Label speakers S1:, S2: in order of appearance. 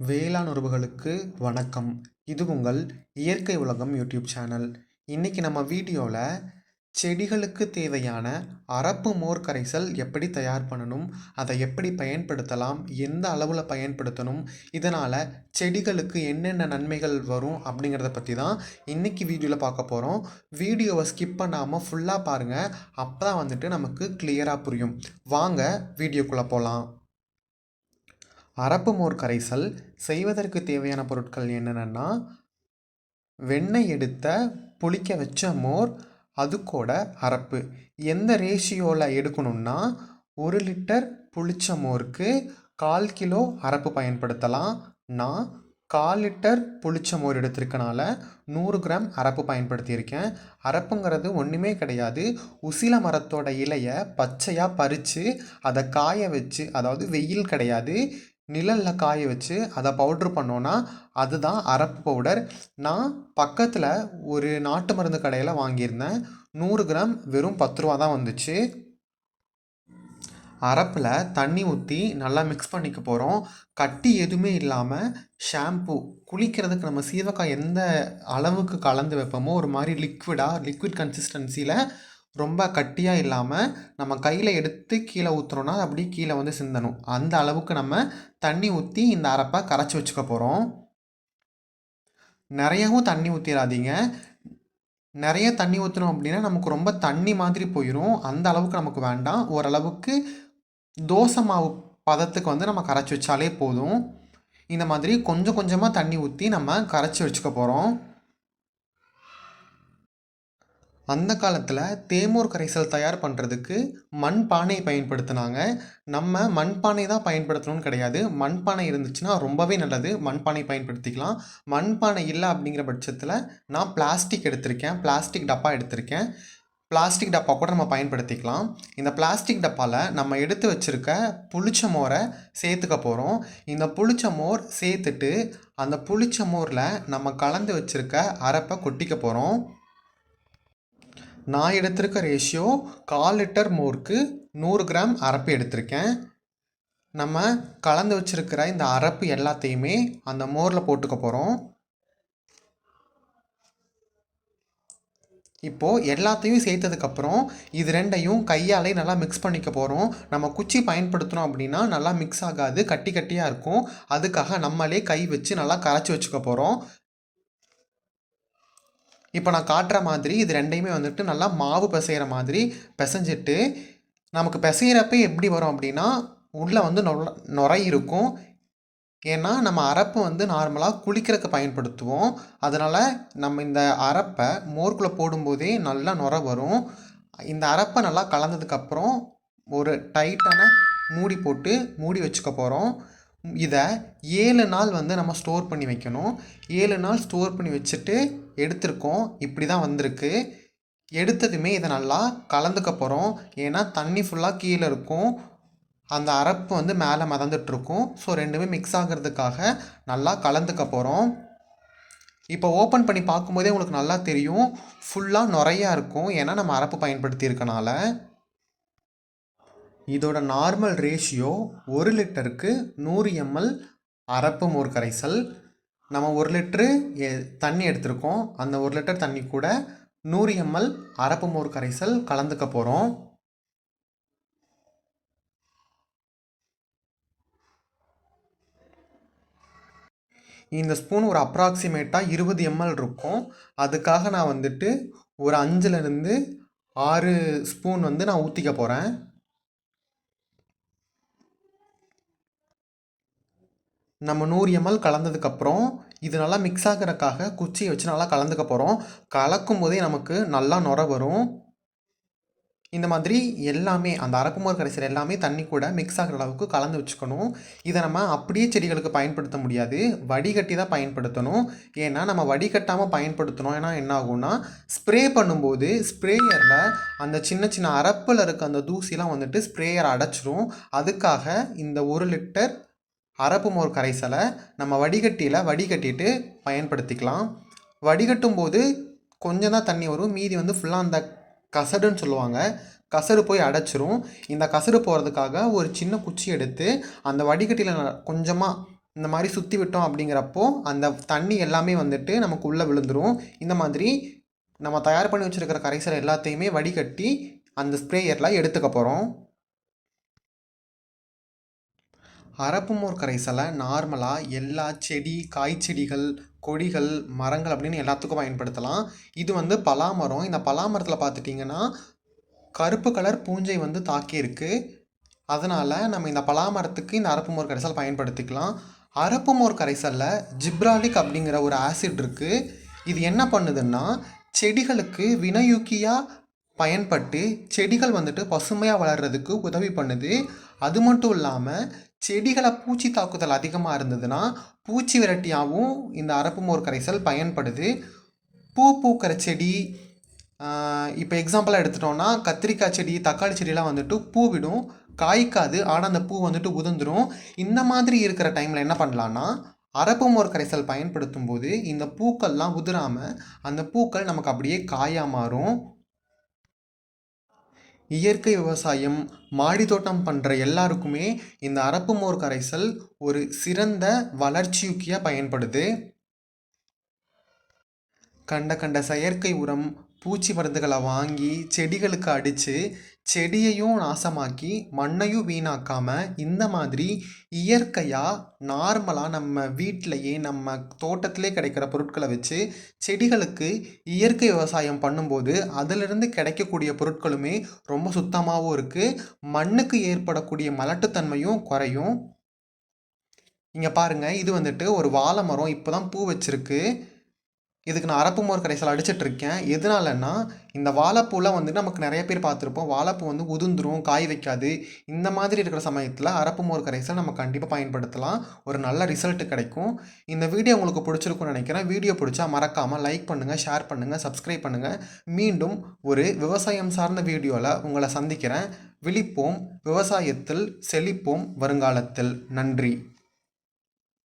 S1: வேளாண் உறவுகளுக்கு வணக்கம். இது உங்கள் இயற்கை உலகம் யூடியூப் சேனல். இன்றைக்கி நம்ம வீடியோவில் செடிகளுக்கு தேவையான அரப்பு மோர் கரைசல் எப்படி தயார் பண்ணணும் அதை எப்படி பயன்படுத்தலாம் எந்த அளவில் பயன்படுத்தணும் இதனால் செடிகளுக்கு என்னென்ன நன்மைகள் வரும் அப்படிங்கிறத பற்றி தான் இன்றைக்கி வீடியோவில் பார்க்க போகிறோம் வீடியோவை ஸ்கிப் பண்ணாமல் ஃபுல்லாக பாருங்கள் அப்போ தான் வந்துட்டு நமக்கு கிளியராக புரியும். வாங்க வீடியோக்குள்ளே போகலாம் அரப்பு மோர் கரைசல் செய்வதற்கு தேவையான பொருட்கள் என்னென்னா வெண்ணெய் எடுத்த புளிக்க வச்ச மோர் அது கூட அரப்பு. எந்த ரேஷியோவில் எடுக்கணும்னா ஒரு லிட்டர் புளிச்ச மோருக்கு கால் கிலோ அரப்பு பயன்படுத்தலாம். நான் கால் லிட்டர் புளிச்ச மோர் எடுத்திருக்கனால நூறு கிராம் அரப்பு பயன்படுத்தியிருக்கேன். அரப்புங்கிறது ஒன்றுமே கிடையாது. உசில மரத்தோட இலையை பச்சையாக பறித்து அதை காய வச்சு அதாவது வெயில் கிடையாது நிழலில் காய வச்சு அதை பவுட்ரு பண்ணோன்னா அதுதான் அரப்பு பவுடர் நான் பக்கத்தில் ஒரு நாட்டு மருந்து கடையில் வாங்கியிருந்தேன். நூறு கிராம் வெறும் பத்து ரூபா தான் வந்துச்சு. அரப்பில் தண்ணி ஊற்றி நல்லா மிக்ஸ் பண்ணிக்க போகிறோம் கட்டி எதுவுமே இல்லாமல் ஷாம்பு குளிக்கிறதுக்கு நம்ம சீவக்காய் எந்த அளவுக்கு கலந்து வைப்போமோ ஒரு மாதிரி லிக்விடாக லிக்விட் கன்சிஸ்டன்சியில் ரொம்ப கட்டியாக இல்லாமல் நம்ம கையில் எடுத்து கீழே ஊற்றுறோன்னா அப்படியே கீழே வந்து சிந்தணும். அந்த அளவுக்கு நம்ம தண்ணி ஊற்றி இந்த அரப்பை கரைச்சி வச்சுக்க போகிறோம் நிறையவும் தண்ணி ஊற்றிடாதீங்க நிறைய தண்ணி ஊற்றணும் அப்படின்னா நமக்கு ரொம்ப தண்ணி மாதிரி போயிடும் அந்த அளவுக்கு நமக்கு வேண்டாம். ஓரளவுக்கு தோசை மாவு பதத்துக்கு வந்து நம்ம கரைச்சி வச்சாலே போதும். இந்த மாதிரி கொஞ்சம் கொஞ்சமாக தண்ணி ஊற்றி நம்ம கரைச்சி வச்சுக்க போகிறோம் அந்த காலத்தில் தேமூர் கரைசல் தயார் பண்ணுறதுக்கு மண்பானை பயன்படுத்தினாங்க. நம்ம மண்பானை தான் பயன்படுத்தணும்னு கிடையாது. மண்பானை இருந்துச்சுன்னா ரொம்பவே நல்லது. மண்பானை பயன்படுத்திக்கலாம். மண்பானை இல்லை அப்படிங்கிற பட்சத்தில் நான் பிளாஸ்டிக் எடுத்திருக்கேன். பிளாஸ்டிக் டப்பா எடுத்திருக்கேன். பிளாஸ்டிக் டப்பா கூட நம்ம பயன்படுத்திக்கலாம். இந்த பிளாஸ்டிக் டப்பாவில் நம்ம எடுத்து வச்சுருக்க புளிச்ச மோரை சேர்த்துக்க போகிறோம் இந்த புளிச்ச மோர் சேர்த்துட்டு அந்த புளிச்ச மோரில் நம்ம கலந்து வச்சுருக்க அரப்பை கொட்டிக்க போகிறோம் நான் எடுத்திருக்க ரேஷியோ கால் லிட்டர் மோருக்கு நூறு கிராம் அரப்பு எடுத்திருக்கேன். நம்ம கலந்து வச்சுருக்கிற இந்த அரப்பு எல்லாத்தையுமே அந்த மோரில் போட்டுக்க போகிறோம் இப்போது எல்லாத்தையும் சேர்த்ததுக்கப்புறம் இது ரெண்டையும் கையாலே நல்லா மிக்ஸ் பண்ணிக்க போகிறோம் நம்ம குச்சி பயன்படுத்தினோம் அப்படின்னா நல்லா மிக்ஸ் ஆகாது கட்டி கட்டியாக இருக்கும். அதுக்காக நம்மளே கை வச்சு நல்லா கரைச்சி வச்சுக்க போகிறோம் இப்போ நான் காட்டுற மாதிரி இது ரெண்டையுமே வந்துட்டு நல்லா மாவு பிசைகிற மாதிரி பிசைஞ்சிட்டு நமக்கு பிசைகிறப்ப எப்படி வரும் அப்படின்னா உள்ளே வந்து நொ நுரை இருக்கும். ஏன்னா நம்ம அரப்பை வந்து நார்மலாக குளிக்கிறதுக்கு பயன்படுத்துவோம். அதனால் நம்ம இந்த அரப்பை மோர்க்குள்ளே போடும்போதே நல்லா நுர வரும். இந்த அரப்பை நல்லா கலந்ததுக்கப்புறம் ஒரு டைட்டான மூடி போட்டு மூடி வச்சுக்க போகிறோம் இதை ஏழு நாள் வந்து நம்ம ஸ்டோர் பண்ணி வைக்கணும். ஏழு நாள் ஸ்டோர் பண்ணி வச்சுட்டு எடுத்திருக்கோம். இப்படி தான் வந்திருக்கு. எடுத்ததுமே இதை நல்லா கலந்துக்க போகிறோம் ஏன்னா தண்ணி ஃபுல்லாக கீழே இருக்கும். அந்த அரப்பு வந்து மேலே மதந்துட்டுருக்கும். ஸோ ரெண்டுமே மிக்ஸ் ஆகிறதுக்காக நல்லா கலந்துக்க போகிறோம் இப்போ ஓப்பன் பண்ணி பார்க்கும்போதே உங்களுக்கு நல்லா தெரியும். ஃபுல்லாக நுறையா இருக்கும். ஏன்னா நம்ம அரப்பு பயன்படுத்தியிருக்கனால. இதோட நார்மல் ரேஷியோ ஒரு லிட்டருக்கு நூறு எம்எல் அரப்பு மோர் கரைசல். நம்ம ஒரு லிட்ரு தண்ணி எடுத்திருக்கோம். அந்த ஒரு லிட்டர் தண்ணி கூட நூறு எம்எல் அரப்பு மோர் கரைசல் கலந்துக்க போகிறோம் இந்த ஸ்பூன் ஒரு அப்ராக்சிமேட்டாக இருபது எம்எல் இருக்கும். அதுக்காக நான் வந்துட்டு ஒரு அஞ்சுலேருந்து ஆறு ஸ்பூன் வந்து நான் ஊற்றிக்க போகிறேன் நம்ம நூறு எம்எல் கலந்ததுக்கப்புறம் இது நல்லா மிக்ஸ் ஆகிறக்காக குச்சியை வச்சு நல்லா கலந்துக்க போகிறோம் கலக்கும் போதே நமக்கு நல்லா நுர வரும். இந்த மாதிரி எல்லாமே அந்த அரக்குமோர் கரைசல் எல்லாமே தண்ணி கூட மிக்ஸ் ஆகிற அளவுக்கு கலந்து வச்சுக்கணும். இதை நம்ம அப்படியே செடிகளுக்கு பயன்படுத்த முடியாது. வடிகட்டி தான் பயன்படுத்தணும். ஏன்னா நம்ம வடிகட்டாமல் பயன்படுத்தணும் ஏன்னா என்ன ஆகும்னா ஸ்ப்ரே பண்ணும்போது ஸ்ப்ரேயரில் அந்த சின்ன சின்ன அரப்பில் இருக்க அந்த தூசிலாம் வந்துட்டு ஸ்ப்ரேயர் அடைச்சிரும். அதுக்காக இந்த ஒரு லிட்டர் அரப்பு மோர் கரைசலை நம்ம வடிகட்டியில் வடிகட்டிட்டு பயன்படுத்திக்கலாம். வடிகட்டும் போது கொஞ்சம் தான் தண்ணி வரும். மீதி வந்து ஃபுல்லாக அந்த கசடுன்னு சொல்லுவாங்க. கசடு போய் அடைச்சிரும். இந்த கசடு போகிறதுக்காக ஒரு சின்ன குச்சி எடுத்து அந்த வடிகட்டியில் கொஞ்சமாக இந்த மாதிரி சுற்றி விட்டோம் அப்படிங்கிறப்போ அந்த தண்ணி எல்லாமே வந்துட்டு நமக்கு உள்ளே விழுந்துடும் இந்த மாதிரி நம்ம தயார் பண்ணி வச்சுருக்கிற கரைசல் எல்லாத்தையுமே வடிகட்டி அந்த ஸ்ப்ரேயரில் எடுத்துக்க போகிறோம் அரப்புமோர் கரைசலை நார்மலாக எல்லா செடி காய்ச்செடிகள் கொடிகள் மரங்கள் அப்படின்னு எல்லாத்துக்கும் பயன்படுத்தலாம். இது வந்து பலாமரம். இந்த பலாமரத்தில் பார்த்துட்டிங்கன்னா கருப்பு கலர் பூஞ்சை வந்து தாக்கியிருக்கு அதனால் நம்ம இந்த பலாமரத்துக்கு இந்த அரப்புமோர் கரைசல் பயன்படுத்திக்கலாம். அரப்புமோர் கரைசலில் ஜிப்ராலிக் அப்படிங்கிற ஒரு ஆசிட் இருக்குது இது என்ன பண்ணுதுன்னா செடிகளுக்கு வினையூக்கியாக பயன்பட்டு செடிகள் வந்துட்டு பசுமையாக வளர்கிறதுக்கு உதவி பண்ணுது. அது மட்டும் இல்லாமல் செடிகளை பூச்சி தாக்குதல் அதிகமாக இருந்ததுன்னா பூச்சி விரட்டியாகவும் இந்த அரப்பு மோர் கரைசல் பயன்படுது. பூ பூக்கிற செடி இப்போ எக்ஸாம்பிளாக எடுத்துட்டோம்னா கத்திரிக்காய் செடி தக்காளி செடியெலாம் வந்துட்டு பூ விடும் காய்க்காது. ஆனால் அந்த பூ வந்துட்டு உதிர்ந்துடும் இந்த மாதிரி இருக்கிற டைமில் என்ன பண்ணலான்னா அரப்பு மோர் கரைசல் பயன்படுத்தும் போது இந்த பூக்கள்லாம் உதிராமல் அந்த பூக்கள் நமக்கு அப்படியே காயாக மாறும். இயற்கை விவசாயம் மாடி தோட்டம் பண்ணுற எல்லாருக்குமே இந்த அரப்பு மோர் கரைசல் ஒரு சிறந்த வளர்ச்சியூக்கியாக பயன்படுது. கண்ட கண்ட செயற்கை உரம் பூச்சி மருந்துகளை வாங்கி செடிகளுக்கு அடித்து செடியையும் நாசமாக்கி மண்ணையும் வீணாக்காமல் இந்த மாதிரி இயற்கையாக நார்மலாக நம்ம வீட்டிலையே நம்ம தோட்டத்திலே கிடைக்கிற பொருட்களை வச்சு செடிகளுக்கு இயற்கை விவசாயம் பண்ணும்போது அதிலிருந்து கிடைக்கக்கூடிய பொருட்களுமே ரொம்ப சுத்தமாகவும் இருக்குது மண்ணுக்கு ஏற்படக்கூடிய மலட்டுத்தன்மையும் குறையும். இங்கே பாருங்கள் இது வந்துட்டு ஒரு வாழை மரம் இப்போ தான் பூ வச்சிருக்கு. இதுக்கு நான் அரப்பு மோர் கரைசல் அடிச்சிட்டு இருக்கேன் எதனாலன்னா இந்த வாழைப்பூலாம் வந்து நமக்கு நிறைய பேர் பார்த்துருப்போம். வாழைப்பூ வந்து உதிர்ந்துரும் காய் வைக்காது. இந்த மாதிரி இருக்கிற சமயத்தில் அரப்பு மோர் கரைசல் நம்ம கண்டிப்பாக பயன்படுத்தலாம். ஒரு நல்ல ரிசல்ட் கிடைக்கும். இந்த வீடியோ உங்களுக்கு பிடிச்சிருக்கும்னு நினைக்கிறேன். வீடியோ பிடிச்சா மறக்காமல் லைக் பண்ணுங்கள் ஷேர் பண்ணுங்கள் சப்ஸ்கிரைப் பண்ணுங்கள் மீண்டும் ஒரு விவசாயம் சார்ந்த வீடியோவில் உங்களை சந்திக்கிறேன். விழிப்போம். விவசாயத்தில் செழிப்போம் வருங்காலத்தில். நன்றி.